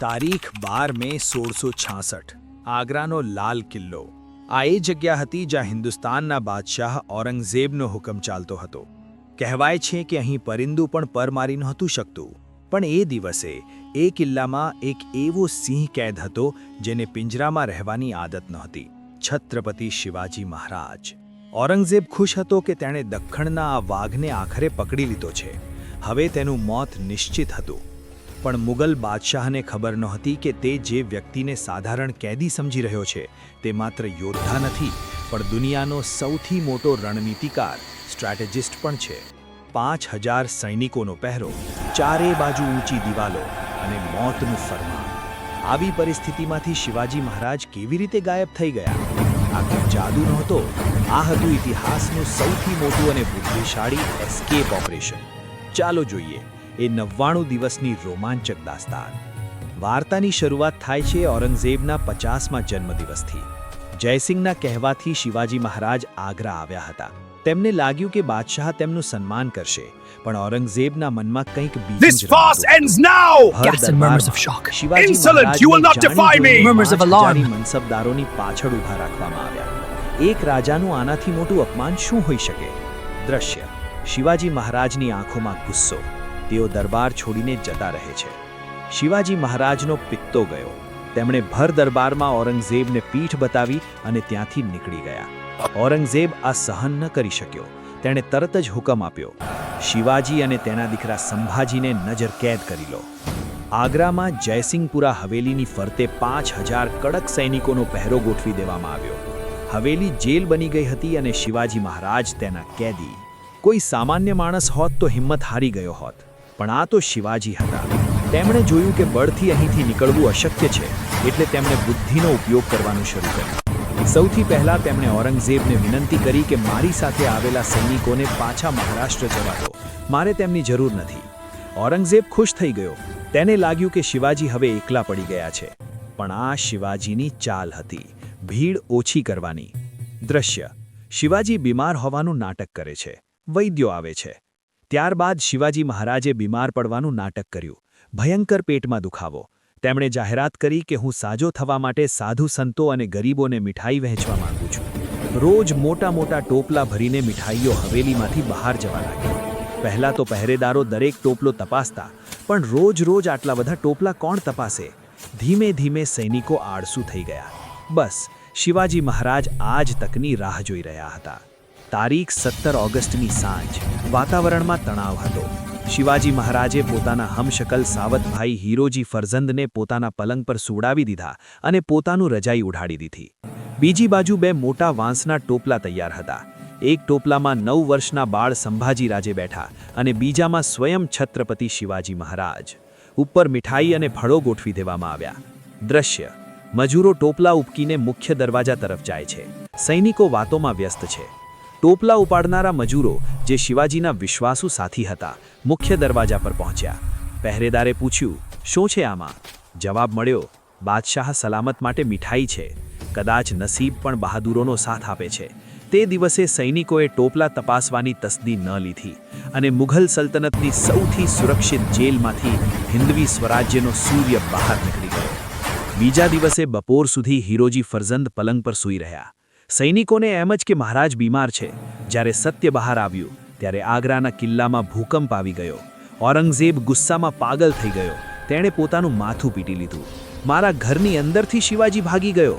તારીખ બાર મે સોળસો છાસઠ, આગ્રાનો લાલ કિલ્લો. આ એ જગ્યા હતી જ્યાં હિન્દુસ્તાનના બાદશાહ ઔરંગઝેબનો હુકમ ચાલતો હતો. કહેવાય છે કે અહીં પરિંદુ પણ પર મારી નહોતું શકતું. પણ એ દિવસે એ કિલ્લામાં એક એવો સિંહ કેદ હતો જેને પિંજરામાં રહેવાની આદત નહોતી. છત્રપતિ શિવાજી મહારાજ. ઔરંગઝેબ ખુશ હતો કે તેણે દખ્ખણના આ વાઘને આખરે પકડી લીધો છે. હવે તેનું મોત નિશ્ચિત હતું. પણ મુગલ બાદશાહને ખબર નહોતી કે તે જે વ્યક્તિને સાધારણ કેદી સમજી રહ્યો છે, તે માત્ર યોદ્ધા નથી, પણ દુનિયાનો સૌથી મોટો રણનીતિકાર સ્ટ્રેટેજિસ્ટ પણ છે. પાંચ હજાર સૈનિકોનો પહેરો, ચારે બાજુ ઊંચી દિવાલો અને મોતનું ફરમાન. આવી પરિસ્થિતિમાંથી શિવાજી મહારાજ કેવી રીતે ગાયબ થઈ ગયા? આ કોઈ જાદુ નહોતો, આ હતું ઇતિહાસનું સૌથી મોટું અને બુદ્ધિશાળી એસ્કેપ ઓપરેશન ચાલો જોઈએ. એ નવ્વાણું દિવસની રોમાંચક દાસ્તાન. વાર્તાની શરૂઆત થાય છે ઔરંગઝેબના પચાસમાં જન્મદિવસથી. જયસિંહના કહેવાથી શિવાજી મહારાજ આગ્રા આવ્યા હતા. તેમને લાગ્યું કે બાદશાહ તેમનું સન્માન કરશે પણ ઔરંગઝેબના મનમાં કંઈક બીજું મનસબદારોની પાછળ ઊભા રાખવામાં આવ્યા. એક રાજાનું આનાથી મોટું અપમાન શું હોઈ શકે? દ્રશ્ય. શિવાજી મહારાજની આંખોમાં ગુસ્સો. તેઓ દરબાર છોડીને જતા રહે છે. શિવાજી મહારાજનો પિત્તો ગયો. તેમણે ભર દરબારમાં ઔરંગઝેબને પીઠ બતાવી અને ત્યાંથી નીકળી ગયા. ઔરંગઝેબ આ સહન ન કરી શક્યો. તેણે તરત જ હુકમ આપ્યો. શિવાજી અને તેના દીકરા સંભાજીને નજર કેદ કરી લો. આગ્રામાં જયસિંહપુરા હવેલીની ફરતે પાંચ હજાર કડક સૈનિકોનો પહેરો ગોઠવી દેવામાં આવ્યો. હવેલી જેલ બની ગઈ હતી અને શિવાજી મહારાજ તેના કેદી. કોઈ સામાન્ય માણસ હોત તો હિંમત હારી ગયો હોત. પણ આ તો શિવાજી હતા. તેમણે જોયું કે બળથી અહીંથી નીકળવું અશક્ય છે, એટલે તેમણે બુદ્ધિનો ઉપયોગ કરવાનું શરૂ કર્યું. સૌથી પહેલા તેમણે ઔરંગઝેબને વિનંતી કરી કે મારી સાથે આવેલા સૈનિકોને પાછા મહારાષ્ટ્ર જવા દો. મારે તેમની જરૂર નથી. ઔરંગઝેબ ખુશ થઈ ગયો. તેને લાગ્યું કે શિવાજી હવે એકલા પડી ગયા છે. પણ આ શિવાજીની ચાલ હતી. ભીડ ઓછી કરવાની. દ્રશ્ય. શિવાજી બીમાર હોવાનું નાટક કરે છે. વૈદ્યો આવે છે. ત્યારબાદ શિવાજી મહારાજે બીમાર પડવાનું નાટક કર્યું. ભયંકર પેટમાં દુખાવો. તેમણે જાહેરાત કરી કે હું સાજો થવા માટે સાધુ સંતો અને ગરીબોને મીઠાઈ વહેંચવા માંગુ છું. રોજ મોટા મોટા ટોપલા ભરીને મીઠાઈઓ હવેલીમાંથી બહાર જવા લાગી પહેલા તો પહેરેદારો દરેક ટોપલો તપાસતા, પણ રોજ રોજ આટલા બધા ટોપલા કોણ તપાસે? ધીમે ધીમે સૈનિકો આળસુ થઈ ગયા. બસ, શિવાજી મહારાજ આ જ તકની રાહ જોઈ રહ્યા હતા. તારીખ સત્તર ઓગસ્ટની સાંજ. વાતાવરણમાં તણાવ હતો. શિવાજી મહારાજે પોતાના હમશકલ સાવતભાઈ હીરોજી ફરઝંદને પોતાના પલંગ પર સુવડાવી દીધા અને પોતાનું રજાઈ ઉઢાડી દીધી. બીજી બાજુ બે મોટા વાંસના ટોપલા તૈયાર હતા. એક ટોપલામાં નવ વર્ષના બાળ સંભાજી રાજે બેઠા અને બીજામાં સ્વયં છત્રપતિ શિવાજી મહારાજ. ઉપર મીઠાઈ અને ફળો ગોઠવી દેવામાં આવ્યા. દ્રશ્ય. મજૂરો ટોપલા ઉપકીને મુખ્ય દરવાજા તરફ જાય છે. સૈનિકો વાતોમાં વ્યસ્ત છે. ટોપલા ઉપાડનારા મજૂરો જે શિવાજીના વિશ્વાસુ સાથી હતા, મુખ્ય દરવાજા પર પહોંચ્યા. પહેરેદારે પૂછ્યું, શું છે આમાં? જવાબ મળ્યો, બાદશાહ સલામત માટે મીઠાઈ છે. કદાચ નસીબ પણ બહાદુરોનો સાથ આપે છે. તે દિવસે સૈનિકોએ ટોપલા તપાસવાની તસદી ન લીધી અને મુઘલ સલ્તનતની સૌથી સુરક્ષિત જેલમાંથી હિન્દવી સ્વરાજ્યનો સૂર્ય બહાર નીકળી ગયો. બીજા દિવસે બપોર સુધી હિરોજી ફરઝંદ પલંગ પર સૂઈ રહ્યા. સૈનિકોને એમ જ કે મહારાજ બીમાર છે. જ્યારે સત્ય બહાર આવ્યું, ત્યારે આગ્રાના કિલ્લામાં ભૂકંપ આવી ગયો. ઔરંગઝેબ ગુસ્સામાં પાગલ થઈ ગયો. તેણે પોતાનું માથું પીટી લીધું. મારા ઘરની અંદરથી શિવાજી ભાગી ગયો.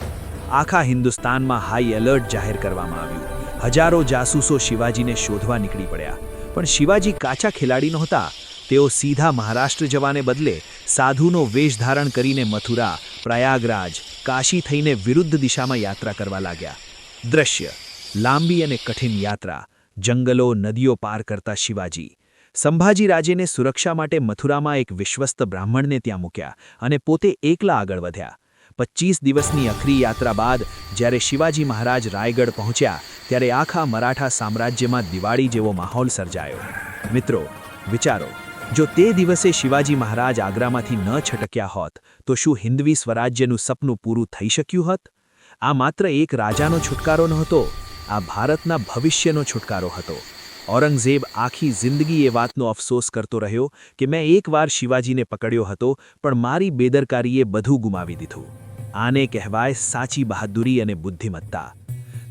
આખા હિન્દુસ્તાનમાં હાઈ એલર્ટ જાહેર કરવામાં આવ્યું. હજારો જાસૂસો શિવાજીને શોધવા નીકળી પડ્યા. પણ શિવાજી કાચા ખેલાડી નહોતા. તેઓ સીધા મહારાષ્ટ્ર જવાને બદલે સાધુનો વેશ ધારણ કરીને મથુરા, પ્રયાગરાજ, કાશી થઈને વિરુદ્ધ દિશામાં યાત્રા કરવા લાગ્યા. દ્રશ્ય. લાંબી અને કઠિન યાત્રા, જંગલો, નદીઓ પાર કરતા શિવાજી. સંભાજી રાજેને સુરક્ષા માટે મથુરામાં એક વિશ્વસ્ત બ્રાહ્મણને ત્યાં મૂક્યા અને પોતે એકલા આગળ વધ્યા. પચીસ દિવસની અખરી યાત્રા બાદ, જ્યારે શિવાજી મહારાજ રાયગઢ પહોંચ્યા, ત્યારે આખા મરાઠા સામ્રાજ્યમાં દિવાળી જેવો માહોલ સર્જાયો. મિત્રો, વિચારો, જો તે દિવસે શિવાજી મહારાજ આગ્રામાંથી ન છટક્યા હોત, તો શું હિન્દવી સ્વરાજ્યનું સપનું પૂરું થઈ શક્યું હોત? આ માત્ર એક રાજાનો છુટકારો નહોતો, આ ભારતના ભવિષ્યનો છુટકારો હતો. ઔરંગઝેબ આખી જિંદગી એ વાતનો અફસોસ કરતો રહ્યો કે મેં એકવાર શિવાજીને પકડ્યો હતો, પણ મારી બેદરકારીએ બધું ગુમાવી દીધું. આને કહેવાય સાચી બહાદુરી અને બુદ્ધિમત્તા.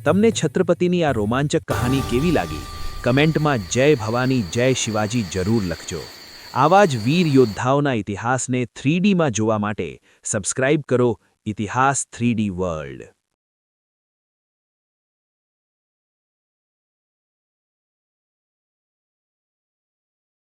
તમને છત્રપતિની આ રોમાંચક કહાની કેવી લાગી? કમેન્ટમાં જય ભવાની, જય શિવાજી જરૂર લખજો. આવા જ વીર યોદ્ધાઓના ઇતિહાસને થ્રીડીમાં જોવા માટે સબસ્ક્રાઇબ કરો ઇતિહાસ થ્રીડી વર્લ્ડ.